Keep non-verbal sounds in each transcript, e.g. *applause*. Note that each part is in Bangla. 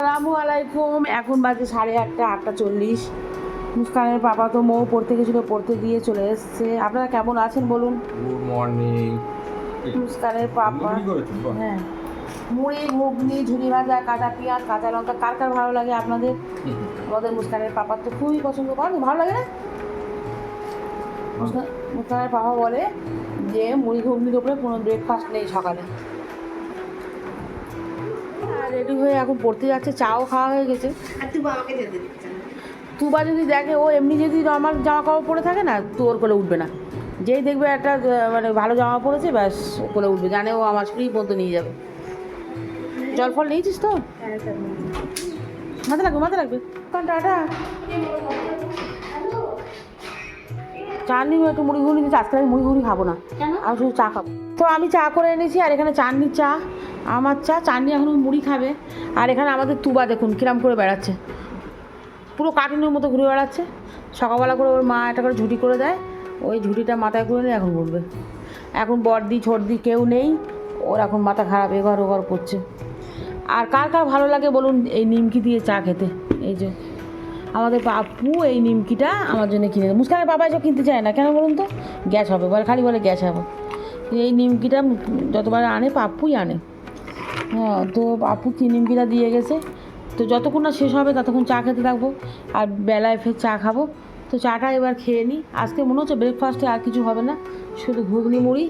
আসসালামু আলাইকুম। এখন বাজে সাড়ে আটটা আটটা চল্লিশ। মুস্কানের পাপা তো মৌ পড়তে গেছিল পড়তে দিয়ে চলে এসছে। আপনারা কেমন আছেন বলুন? গুড মর্নিং মুস্কানের পাপা। হ্যাঁ। মুড়ি ঘুগনি ঝুড়ি ভাজা কাঁচা পেঁয়াজ কাঁচা লঙ্কা কার কার ভালো লাগে আপনাদের? *laughs* আমাদের মুস্কানের পাপার তো খুবই পছন্দ করেন। ভালো লাগে না? মুস্কানের পাপা বলে যে মুড়ি ঘুগনির উপরে কোনো ব্রেকফাস্ট নেই সকালে। রেডি হয়ে এখন পড়তে যাচ্ছে চাও খাওয়া হয়ে গেছে। তুবা যদি দেখে ও এমনি যদি নর্মাল জামা কাপড় পরে থাকে না তো ওর কোলে উঠবে না। যেই দেখবে একটা মানে ভালো জামা পরেছে ব্যাস কোলে উঠবে। জানে ও আমার স্ত্রী পর্যন্ত নিয়ে যাবে। জল ফল নিয়েছিস তো? মাথা লাগবে মাথা লাগবে কারণ টাটা চা নিবো একটু মুড়ি দিচ্ছি। আজকে আমি মুড়ি ঘুড়ি খাব না। আমি শুধু চা খাব। তো আমি চা করে এনেছি আর এখানে চাননির চা। আমার চা চাননি, এখন মুড়ি খাবে। আর এখানে আমাদের তুবা দেখুন, কিরাম করে বেড়াচ্ছে। পুরো কার্টুনের মতো ঘুরে বেড়াচ্ছে। সকালবেলা করে ওর মা একটা করে ঝুঁটি করে দেয়। ওই ঝুঁটিটা মাথায় করে নিয়ে এখন ঘুরবে। এখন বর্দি ছোটদি কেউ নেই। ওর এখন মাথা খারাপ, এঘর ওঘর করছে। আর কার কার ভালো লাগে বলুন, এই নিমকি দিয়ে চা খেতে। এই যে, আমাদের পাপ্পু এই নিমকিটা আমার জন্য কিনে মুস্কানের বাবা এসব কিনতে চায় না, কেন বলুন তো? গ্যাস হবে, বলে, খালি বলে গ্যাস হবে। এই নিমকিটা যতবার আনে, পাপ্পুই আনে। হ্যাঁ তো আপু কি নিমকিটা দিয়ে গেছে। তো যতক্ষণ না শেষ হবে, ততক্ষণ চা খেতে থাকব। আর বেলায় ফের চা খাব। তো চাটা এবার খেয়ে নিই আজকে মনে হচ্ছে ব্রেকফাস্টে আর কিছু হবে না। শুধু ঘুগনি, মুড়ি।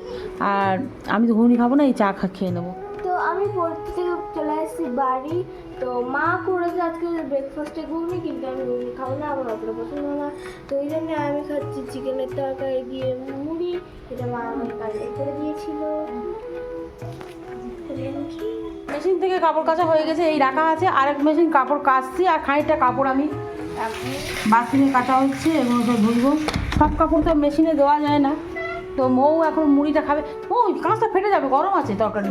আর আমি তো ঘুগনি খাব না, এই চা খা খেয়ে নেব। তো আমি পড়তে থেকে চলে আসছি বাড়ি। তো মা করেছে আজকে ব্রেকফাস্টে ঘুগনি, কিন্তু আমি ঘুগনি খাব না, আমার অতটা পছন্দ না। তো ওই জন্য আমি খাচ্ছি চিকেনের তরকারি দিয়ে মুড়ি। এটা মা আমাকে কালকে করে দিয়েছিল। মেশিন থেকে কাপড় কাচা হয়ে গেছে, এই রাখা আছে। আরেক মেশিন কাপড় কাচছি, আর খানিকটা কাপড় আমি বাথরুমে কাটা হচ্ছে, এগুলো সব ধুলবো সব কাপড় তো মেশিনে দেওয়া যায় না। তো মৌ এখন মুড়িটা খাবে। ও কাঁচটা ফেটে যাবে, গরম আছে তরকারি।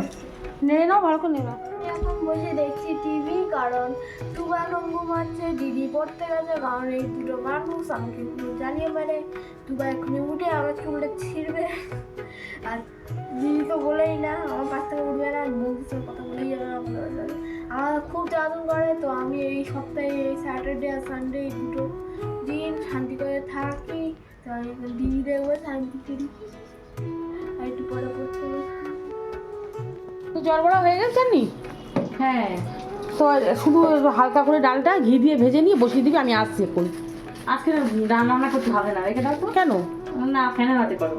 নেড়ে নাও, ভালো করে এখন বসে দেখছি টিভি, কারণ তুবা লম্বু মারছে, দিদি পড়তে গেছে, কারণ এই দুটো মানুষ আমাকে পুরো জ্বালিয়ে মারে। তুবা এখনই উঠে আমার চুলটা ছিঁড়বে। আর দিদি তো বলেই না বন্ধুর সাথে কথা বলেই। আমার খুব জ্বালাতন করে তো আমি এই সপ্তাহে এই স্যাটারডে আর সানডে এই দুটো দিন শান্তি করে থাকি। তো আমি দিদি দেখব শান্তি করি। আর একটু পরে পড়তে তো জল বড়া হয়ে গেছে নি হ্যাঁ। তো শুধু হালকা করে ডালটা ঘি দিয়ে ভেজে নিয়ে বসিয়ে দিবি আমি আসছি এখন আজকে রান্না করতে হবে না রেখে দাও তো। কেন? না ফ্যানের হাতে করো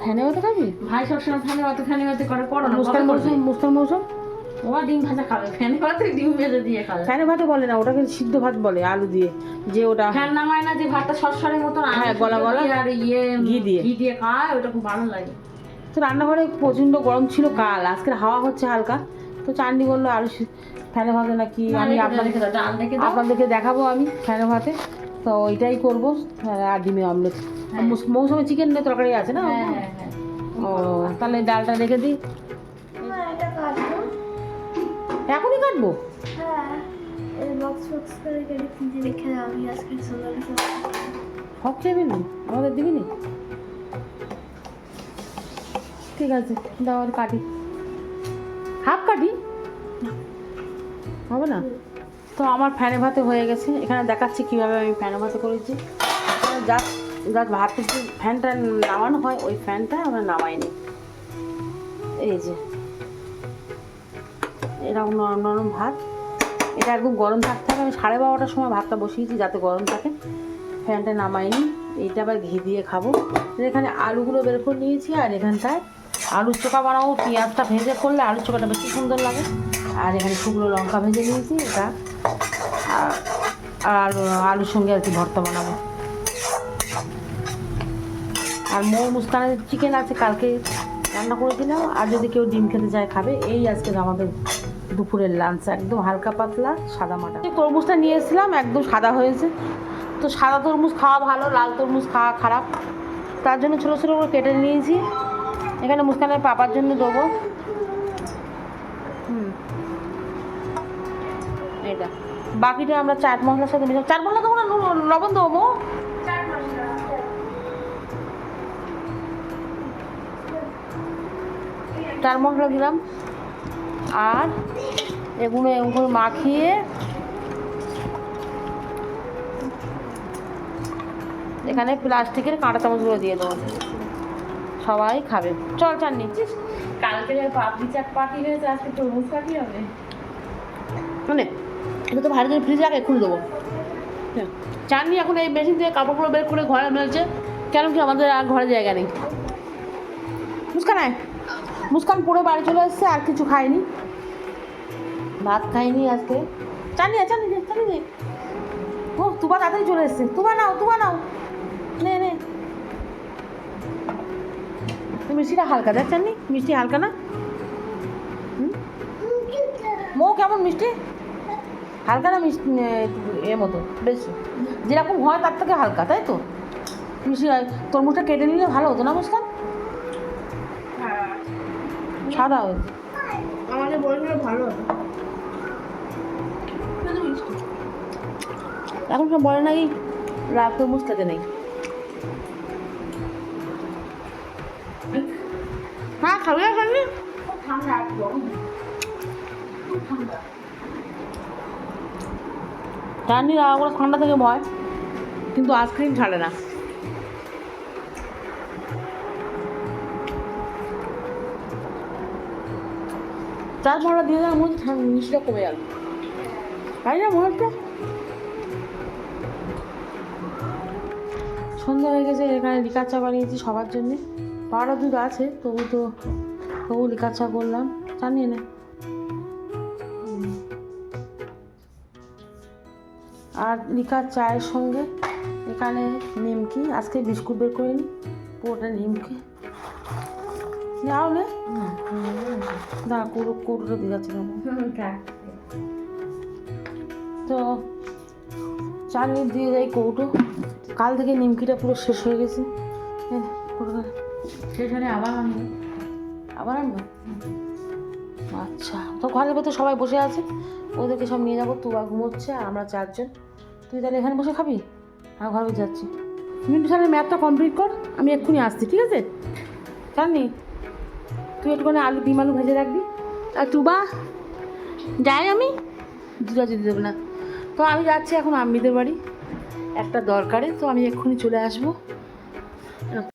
ফ্যানে হতে খাবি ভাই সবসময় ফ্যানের হাতে ফ্যানের হাতে করে করো না মুস্কান মৌসুম করবে? মৌসুম ও ডিম ভাজা খাবে ফ্যানের হাতে ডিম ভেজে দিয়ে খাবে ফ্যানে ভাতে বলে না ওটাকে সিদ্ধ ভাত বলে আলু দিয়ে যে ওটা ফ্যান নামায় না যে ভাতটা সরসরের আলু হ্যাঁ, গলা গলা। আর ইয়ে ঘি দিয়ে। ঘি দিয়ে খায় ওটা খুব ভালো লাগে তো রান্নাঘরে প্রচণ্ড গরম ছিল কাল আজকে হাওয়া হচ্ছে হালকা তো চান্দি বলল আলু ফ্যানে ভাতে নাকি আমি রেখে দাও, আপনাদের রেখে দাও, ডাল আপনাদেরকে দেখাবো আমি ফ্যানে ভাতে তো ওইটাই করব আর ডিমে অমলেট। মৌসুমে চিকেন তরকারি আছে না? হ্যাঁ হ্যাঁ হ্যাঁ। ও তাহলে ডালটা রেখে দিই। না এটা কাটবো। এখনই কাটবো? হ্যাঁ খেয়ে ফেলবি আমাদের দিবি নি? ঠিক আছে দাও কাটি। হাফ কাটি? হবে না? তো আমার ফ্যানে ভাতে হয়ে গেছে। এখানে দেখাচ্ছি কীভাবে আমি ফ্যানে ভাতে করেছি। জাস্ট জাস্ট ভাতের যে ফ্যানটা নামানো হয়, ওই ফ্যানটা আমরা নামাইনি এই যে, এরকম নরম নরম ভাত। এটা একদম গরম থাকতে হবে আমি সাড়ে বারোটার সময় ভাতটা বসিয়েছি যাতে গরম থাকে। ফ্যানটা নামাইনি এইটা আবার ঘি দিয়ে খাব। এখানে আলুগুলো বের করে নিয়েছি, আর এখানটায় আলুর চোখা বানাবো, পেঁয়াজটা ভেজে করলে আলুর চোখাটা বেশি সুন্দর লাগে। আর এখানে শুকনো লঙ্কা ভেজে নিয়েছি, এটা। আর আলুর সঙ্গে আর কি ভর্তা বানাবো। আর মৌ মুস্তানের চিকেন আছে, কালকে রান্না করে দিলাম। আর যদি কেউ ডিম খেতে চায় খাবে। এই আজকে আমাদের দুপুরের লাঞ্চ একদম হালকা পাতলা সাদা মাটা। তরমুজটা নিয়ে এসেছিলাম, একদম সাদা হয়েছে। তো সাদা তরমুজ খাওয়া ভালো, লাল তরমুজ খাওয়া খারাপ। তার জন্য ছোটো ছোটো করে কেটে নিয়েছি। এখানে মুস্কানের পাপার জন্য দেবো। হুম। এটা বাকিটা আমরা চাট মশলার সাথে মিশাবো। চাট মশলা দেবো না লবণ দেবো চার মশলা দিলাম। আর এগুলো এগুলো মাখিয়ে এখানে প্লাস্টিকের কাঁটা চামচগুলো দিয়ে দেবো। সবাই খাবে। চল চাননি কালকে পাপড়ি চাট পার্টি হয়েছে আজকে তরমুজ পার্টি হবে? মানে এটা তো ভারী করে ফ্রিজে রাখে খুলে দেবো। হ্যাঁ। চাননি এখন এই মেশিন থেকে কাপড়গুলো বের করে ঘরে মেলছে। কেন কি আমাদের আর ঘরে জায়গা নেই। মুস্কান আয়। মুস্কান পুরো বাড়ি চলে এসছে, আর কিছু খায়নি। ভাত খাইনি আজকে। দে, চাননি দে। ও, তুবা তাড়াতাড়ি চলে এসছে। তুবা নাও তুবা নাও। নে নে। মিষ্টিটা হালকা দেখ, চাননি। মিষ্টি হালকা না? মো কেমন মিষ্টি? হালকা না মিষ্টি, এ মতো? বেশ। যেরকম হয় তার থেকে হালকা, তাই তো? মিষ্টি হয় তরমুজটা কেটে নিলে ভালো হতো না মুস্কান? সাদা হয়েছে আমাদের বলছিল ভালো। এখন সব বলে নাকি রাত তরমুজ খেতে নেই। হ্যাঁ খাবি না খাবি? ঠান্ডা জানি ওরা ঠান্ডা থেকে ভয়। কিন্তু আইসক্রিম ছাড়ে না। তারপরে দিয়ে ঠান্ডা মিষ্টিটা কমে গেল। তাই না মনে হচ্ছে সন্ধ্যা হয়ে গেছে, এখানে লিকার চা বানিয়েছি সবার জন্যে। পাউডার দুধ আছে, তবু তো তবু লিকার চা করলাম। জানিয়ে না। আর লিকার চায়ের সঙ্গে এখানে নিমকি, আজকে বিস্কুট বের করে নিই পুরোটা নিমকি। নাও নে। দাঁড়া কুড়ো কুড়োটা দিয়ে যাচ্ছে না তো চাটনি দিয়ে যাই কৌটো। কাল থেকে নিমকিটা পুরো শেষ হয়ে গেছে। সেখানে আবার আমি আবার আনবে? আচ্ছা তো ঘরের ভেতর সবাই বসে আছে। ওদেরকে সব নিয়ে যাব তুবা ঘুমোচ্ছে আর আমরা চারজন। তুই তাহলে এখানে বসে খাবি? আর ঘরে যাচ্ছি। মিন্টু স্যারের ম্যাথটা কমপ্লিট কর আমি এক্ষুনি আসছি ঠিক আছে? জানি তুই একটুখানি আলু, ডিম আলু ভেজে রাখবি। আর তুবা, যাই আমি। দুটা যেতে দেবো না। তো আমি যাচ্ছি এখন আম্মিদের বাড়ি। একটা দরকারে, তো আমি এক্ষুনি চলে আসব।